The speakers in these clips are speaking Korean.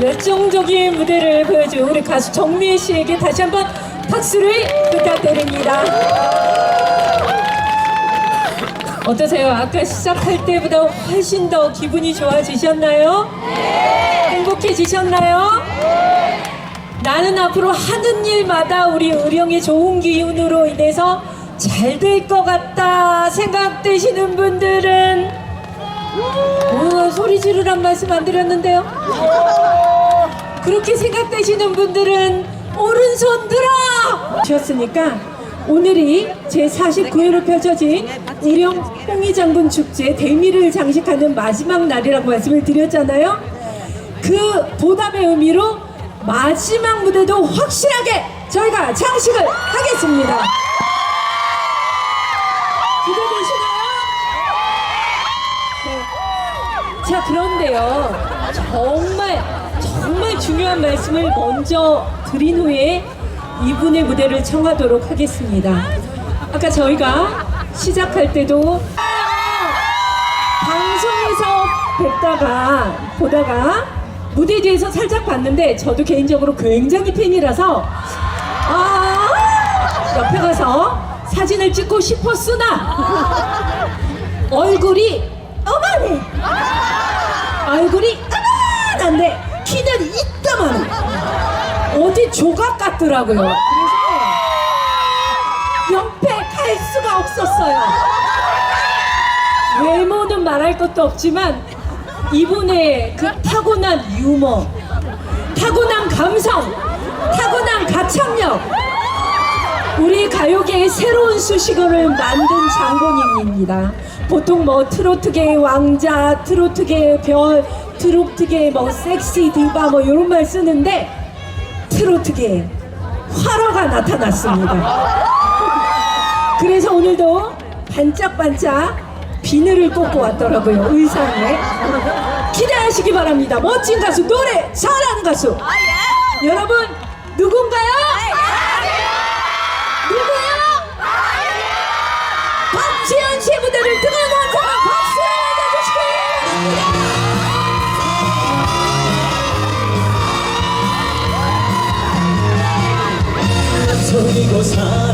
열정적인 무대를 보여준 우리 가수 정미애 씨에게 다시 한번 박수를 부탁드립니다. 어떠세요? 아까 시작할 때보다 훨씬 더 기분이 좋아지셨나요? 행복해지셨나요? 나는 앞으로 하는 일마다 우리 의령의 좋은 기운으로 인해서 잘 될 것 같다 생각되시는 분들은 어, 소리 지르란 말씀 안 드렸는데요? 그렇게 생각되시는 분들은 오른손 들어! 주셨으니까 오늘이 제49회로 펼쳐진 우령 홍의 장군 축제 대미를 장식하는 마지막 날이라고 말씀을 드렸잖아요. 그 보답의 의미로 마지막 무대도 확실하게 저희가 장식을 하겠습니다. 자 그런데요 정말 정말 중요한 말씀을 먼저 드린 후에 이분의 무대를 청하도록 하겠습니다. 아까 저희가 시작할 때도 방송에서 뵙다가 보다가 무대 뒤에서 살짝 봤는데 저도 개인적으로 굉장히 팬이라서 아 옆에 가서 사진을 찍고 싶었으나 얼굴이 얼굴이 어마한데 키는 이따만 어디 조각 같더라고요. 그래서 옆에 갈 수가 없었어요. 외모는 말할 것도 없지만 이분의 그 타고난 유머, 타고난 감성, 타고난 가창력, 우리 가요계의 새로운 수식어를 만든 장본인입니다. 보통 뭐 트로트계의 왕자, 트로트계의 별, 트로트계의 뭐 섹시 디바 뭐 이런 말 쓰는데 트로트계에 화라가 나타났습니다. 그래서 오늘도 반짝반짝 비늘을 꽂고 왔더라고요 의상에 기대하시기 바랍니다 멋진 가수 노래 잘하는 가수 여러분 누군가요? 소리고 사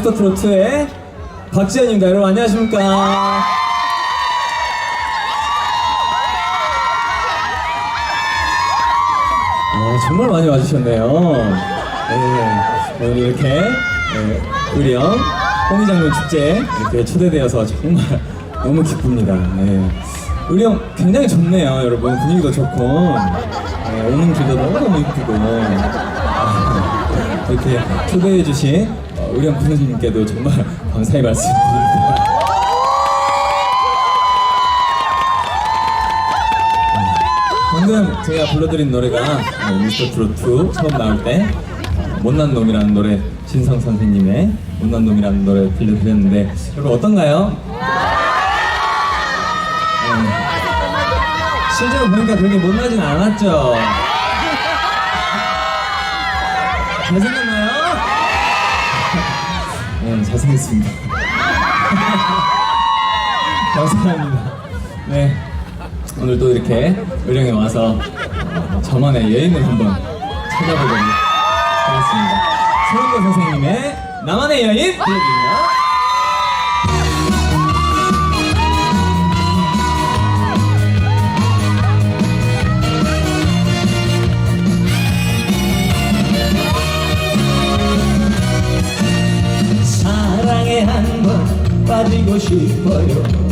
미스터 트로트의 박지현입니다. 여러분 안녕하십니까? 어, 정말 많이 와주셨네요. 네, 오늘 이렇게 네, 의령 홍의장군 축제 이렇게 초대되어서 정말 너무 기쁩니다. 네. 의령 굉장히 좋네요, 여러분. 분위기도 좋고 네, 오는 길도 너무너무 이쁘고 아, 이렇게 초대해주신 어, 의령 부모님께도 정말 감사의 말씀드립니다. 방금 제가 불러드린 노래가 어, 미스터 트로트 처음 나올 때 어, 못난 놈이라는 노래 신성 선생님의 못난 놈이라는 노래 들려드렸는데 여러분 어떤가요? 네. 실제로 보니까 그렇게 못나진 않았죠? 잘생겼나요? 네, 잘생겼습니다. 감사합니다. 네. 오늘 또 이렇게 의령에 와서 어, 저만의 여행을 한번 찾아보도록 하겠습니다. 소은도 선생님의 나만의 여인 들려드립니다. 빠지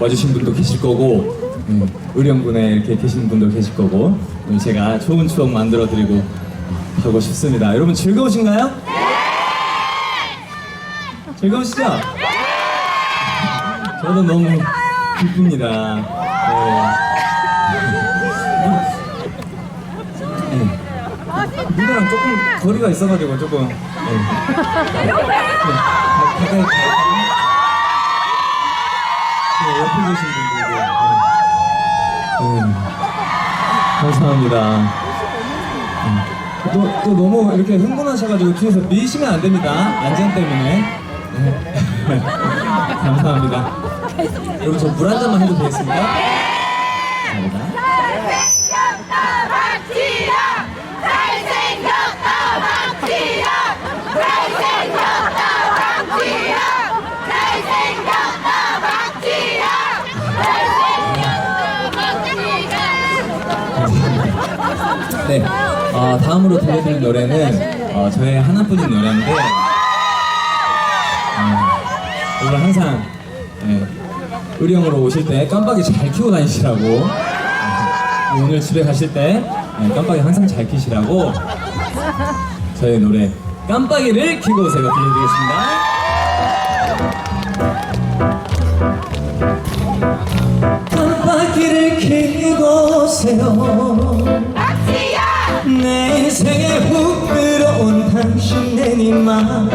와주신 분도 계실 거고, 예, 의령군에 이렇게 계신 분도 계실 거고, 오늘 제가 좋은 추억 만들어 드리고 가고 싶습니다. 여러분 즐거우신가요? 네! 즐거우시죠? 저도 너무 기쁩니다. 네. 네. 무대랑 조금 거리가 있어가지고 조금. 네. 네, 가까이 가- 네, 옆에 계신 분들도. 네. 네. 감사합니다. 네. 또, 또 너무 이렇게 흥분하셔가지고 뒤에서 미시면 안 됩니다. 안전 때문에. 네. 감사합니다. 여러분 저 물 한 잔만 해도 되겠습니까? 감사합니다. 잘생겼다 박지영 잘생겼다 박지영 잘생겼다 박지영 잘생겼다 박지영 잘생겼다 박지영 네. 어, 다음으로 들려드릴 노래는 어, 저의 하나뿐인 노래인데 어, 여러분 항상 예, 의령으로 오실 때 깜빡이 잘 켜고 다니시라고 예, 오늘 집에 가실 때 예, 깜빡이 항상 잘 켜시라고 저의 노래 깜빡이를 켜고 오세요 들려드리겠습니다. 깜빡이를 켜고 오세요 내 인생에 훅 들어온 당신 내니만.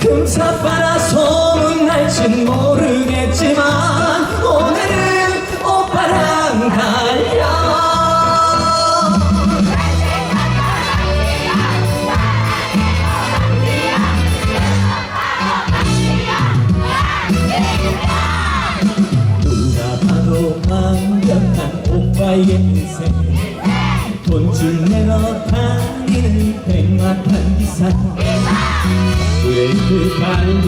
금사빠라 소문날진 모르겠지만 오늘은 오빠랑 달려. 누가 봐도 완벽한 오빠의 인생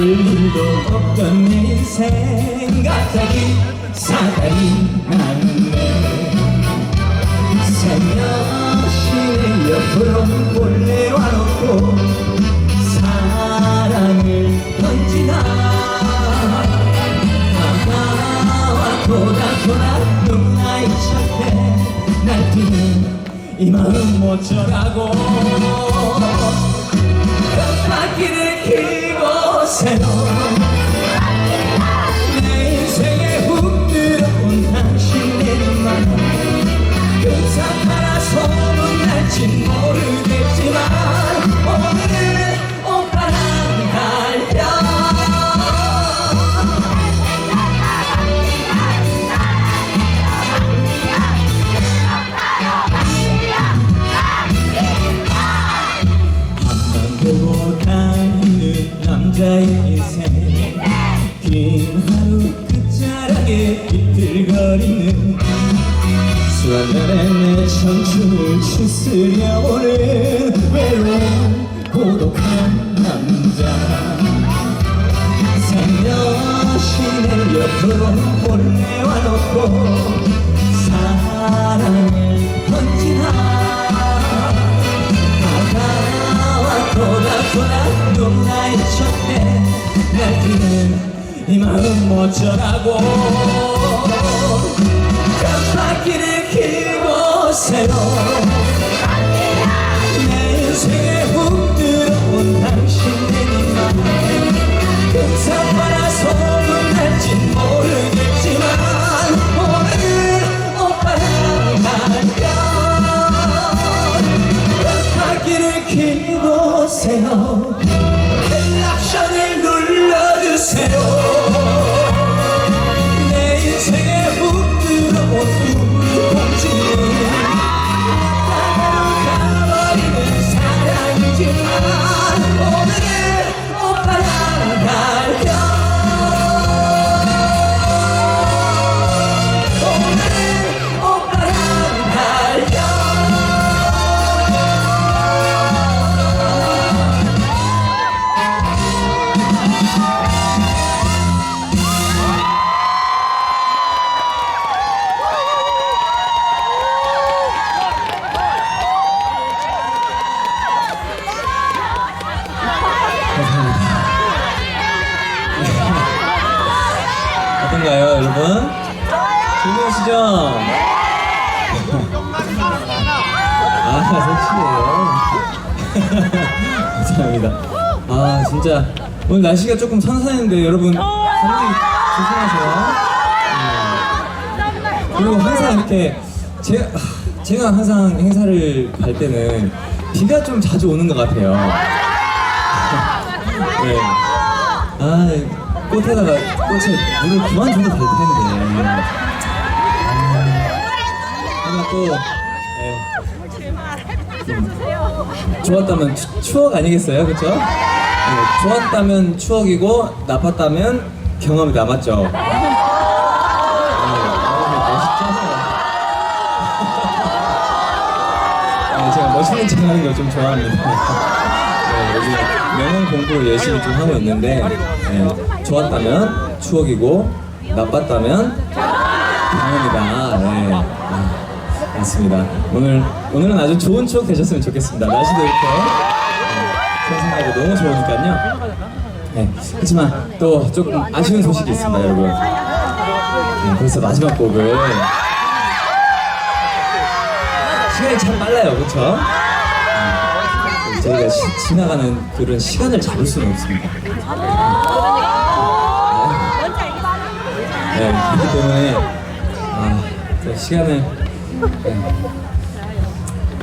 일도 없던 내 인생 갑자기 사단이 났네. 살며시 옆으로 몰래 와놓고 사랑을 던지나. 다가와 돌아 돌아 누나의 곁에 날 뛰는 이 마음 모처라고 날뛰는 이 마음 모처라고. 깜빡이를 새로 내 인생에 훅 오늘 날씨가 조금 선선했는데, 여러분, 감기 조심하세요. 네. 그리고 항상 이렇게, 제, 제가 항상 행사를 갈 때는 비가 좀 자주 오는 것 같아요. 네. 아, 꽃에다가 꽃에 물을 그만 줘도 될 텐데. 하나 또 네. 음, 좋았다면 추, 추억 아니겠어요, 그렇죠? 네, 좋았다면 추억이고 나빴다면 경험이 남았죠. 네? 네, 제가 멋있는 척하는 걸 좀 좋아합니다. 네, 요즘 명언 공부를 열심히 좀 하고 있는데 네, 좋았다면 추억이고 나빴다면 경험이다. 네. 아, 맞습니다. 오늘 오늘은 아주 좋은 추억 되셨으면 좋겠습니다. 날씨도 이렇게 네, 선선하고 너무 좋으니까요. 네. 그렇지만 또 조금 아쉬운 소식이 있습니다, 여러분. 네, 벌써 마지막 곡을 시간이 참 빨라요, 그렇죠? 저희가 시- 지나가는 그런 시간을 잡을 수는 없습니다. 네, 그렇기 때문에 아, 또 시간을 네,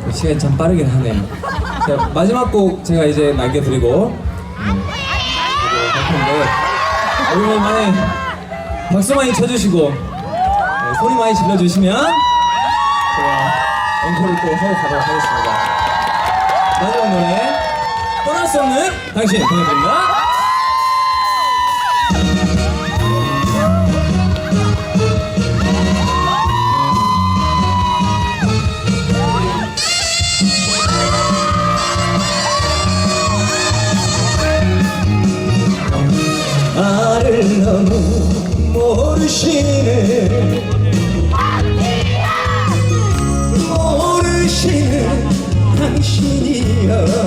또 시간이 참 빠르긴 하네요. 자, 마지막 곡 제가 이제 남겨드리고 텐데 여러분 많이 박수 많이 쳐주시고 네, 소리 많이 질러주시면 제가 앵콜을 또 하고 가도록 하겠습니다. 마지막 노래 떠날 수 없는 당신 보내드립니다. 모르시네 모르시는 당신이여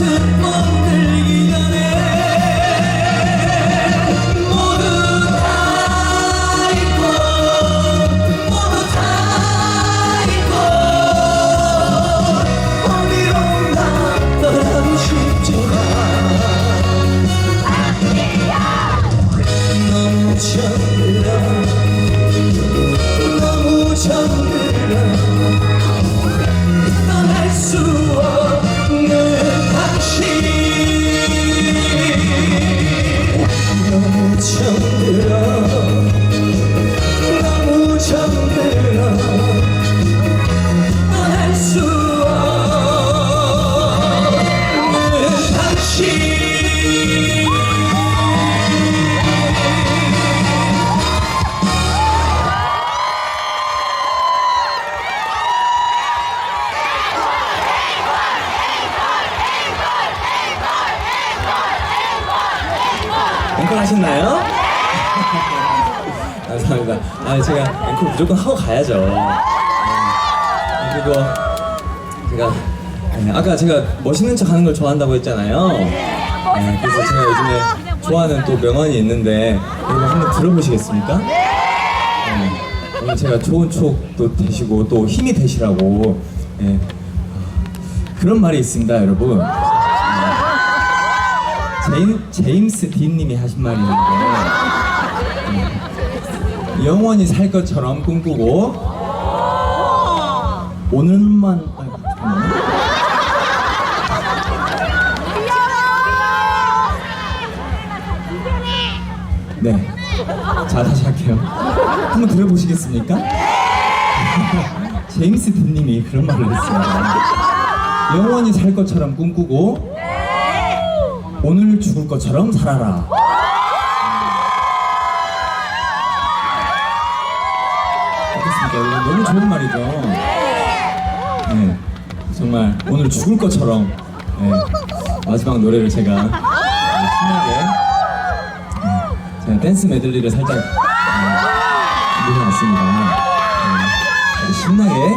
이가 하셨나요? 감사합니다. 아, 제가 앵콜 무조건 하고 가야죠. 네. 그리고 제가 네, 아까 제가 멋있는 척 하는 걸 좋아한다고 했잖아요. 네, 그래서 제가 요즘에 좋아하는 또 명언이 있는데 여러분 한번 들어보시겠습니까? 네, 오늘 제가 좋은 추억도 되시고 또 힘이 되시라고 네, 그런 말이 있습니다, 여러분. 네, 제임, 제임스 딘님이 하신 있는데 네, 영원히 살 것처럼 꿈꾸고 오늘만. 네. 자, 다시 할게요. 한번 들어보시겠습니까? 제임스 딘님이 그런 말을 했습니다. 영원히 살 것처럼 꿈꾸고 오늘 죽을 것처럼 살아라. 어떻습니까? 너무 좋은 말이죠. 네. 정말 오늘 죽을 것처럼 네. 마지막 노래를 제가 네, 신나게 네. 제가 댄스 메들리를 살짝 네, 준비해놨습니다. 네. 아주 신나게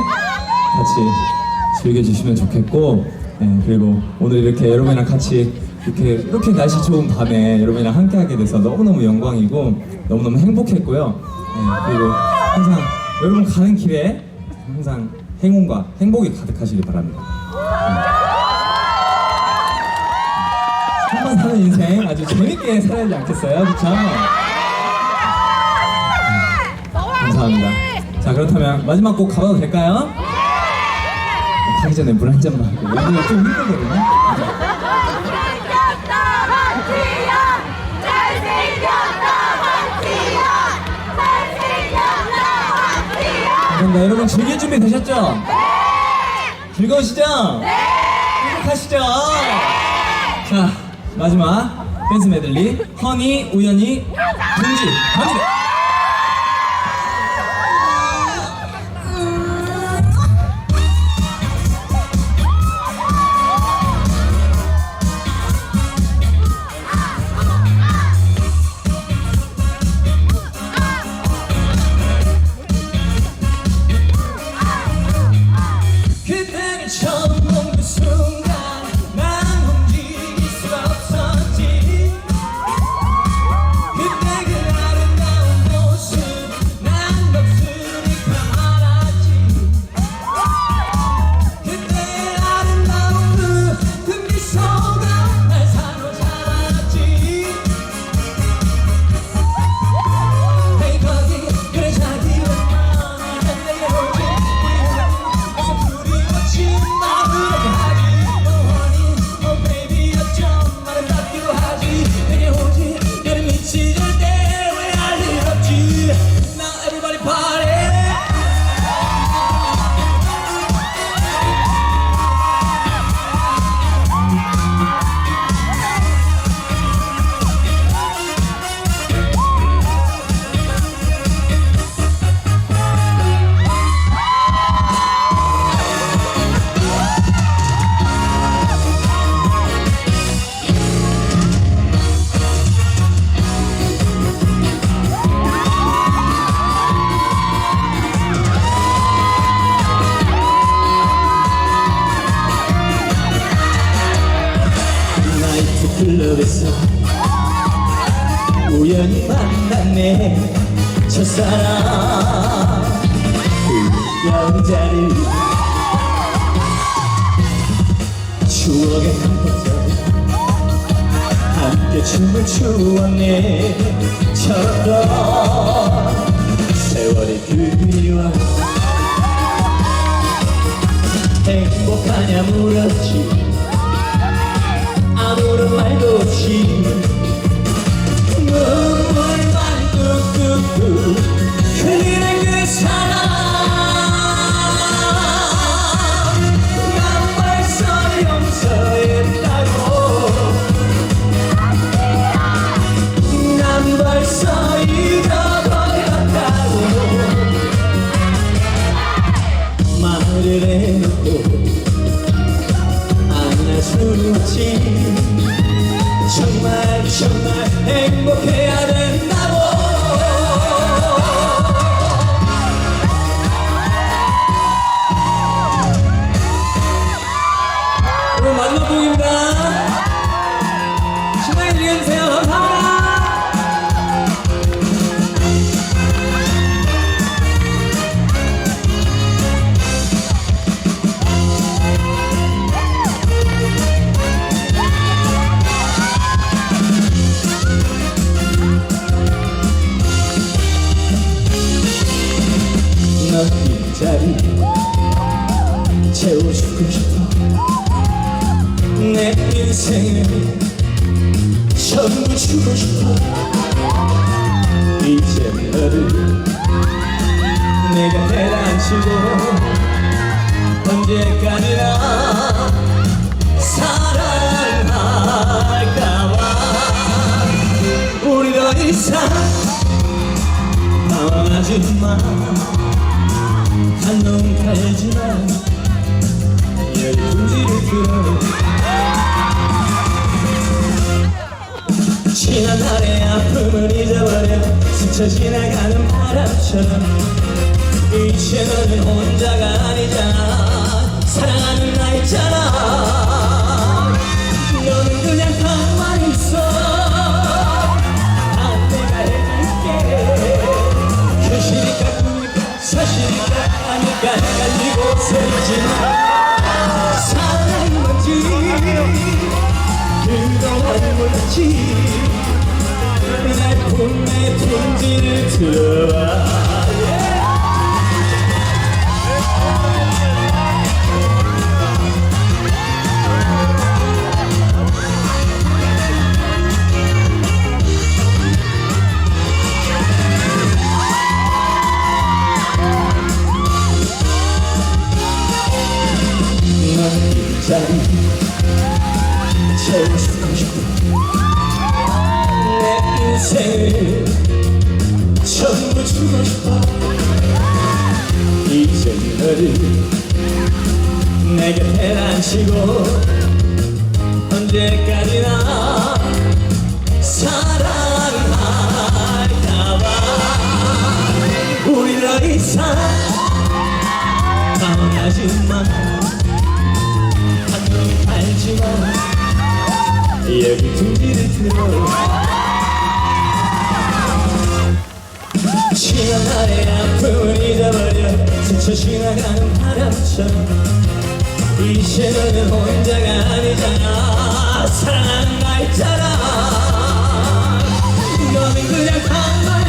같이 즐겨주시면 좋겠고 네, 그리고 오늘 이렇게 여러분이랑 같이 이렇게 이렇게 날씨 좋은 밤에 여러분이랑 함께하게 돼서 너무너무 영광이고 너무너무 행복했고요. 네, 그리고 항상 여러분 가는 길에 항상 행운과 행복이 가득하시길 바랍니다. 한번 사는 인생 아주 재밌게 살아야 하지 않겠어요? 그렇죠? 감사합니다. 자 그렇다면 마지막 곡 가봐도 될까요? 가기 전에 물 한 잔만 할게요. 오늘 좀 힘들거든요. 감사합니다. 여러분 즐길 준비 되셨죠? 네! 즐거우시죠? 네! 행복하시죠? 자 마지막 댄스 메들리 허니 우연히 둥지 갑니다. 행복하냐 물었지 지난 날의 아픔을 잊어버려. 스쳐 지나가는 바람처럼. 이제 너는 혼자가 아니잖아. 사랑하는 나 있잖아. 너는 그냥 가만히 있어. 난 내가 해줄게 현실일까 꿈일까? 사실일까 아닐까? 헷갈리고 서있지만 사랑이 뭔지. 그동안 몰랐지 내 둥지를 들어와 넌이 자리 채워주고 싶어 내 인생을 전부 싶어 이제 너를 내 곁에 앉히고 언제까지나 사랑할까봐 우리 더 이상 당하지만 한눈 팔지만 여기 둥지를 들어 지난 날의 아픔을 잊어버려. 스쳐 지나가는 바람처럼. 이제 너는 혼자가 아니잖아. 사랑하는 나 있잖아. 너는 그냥 가만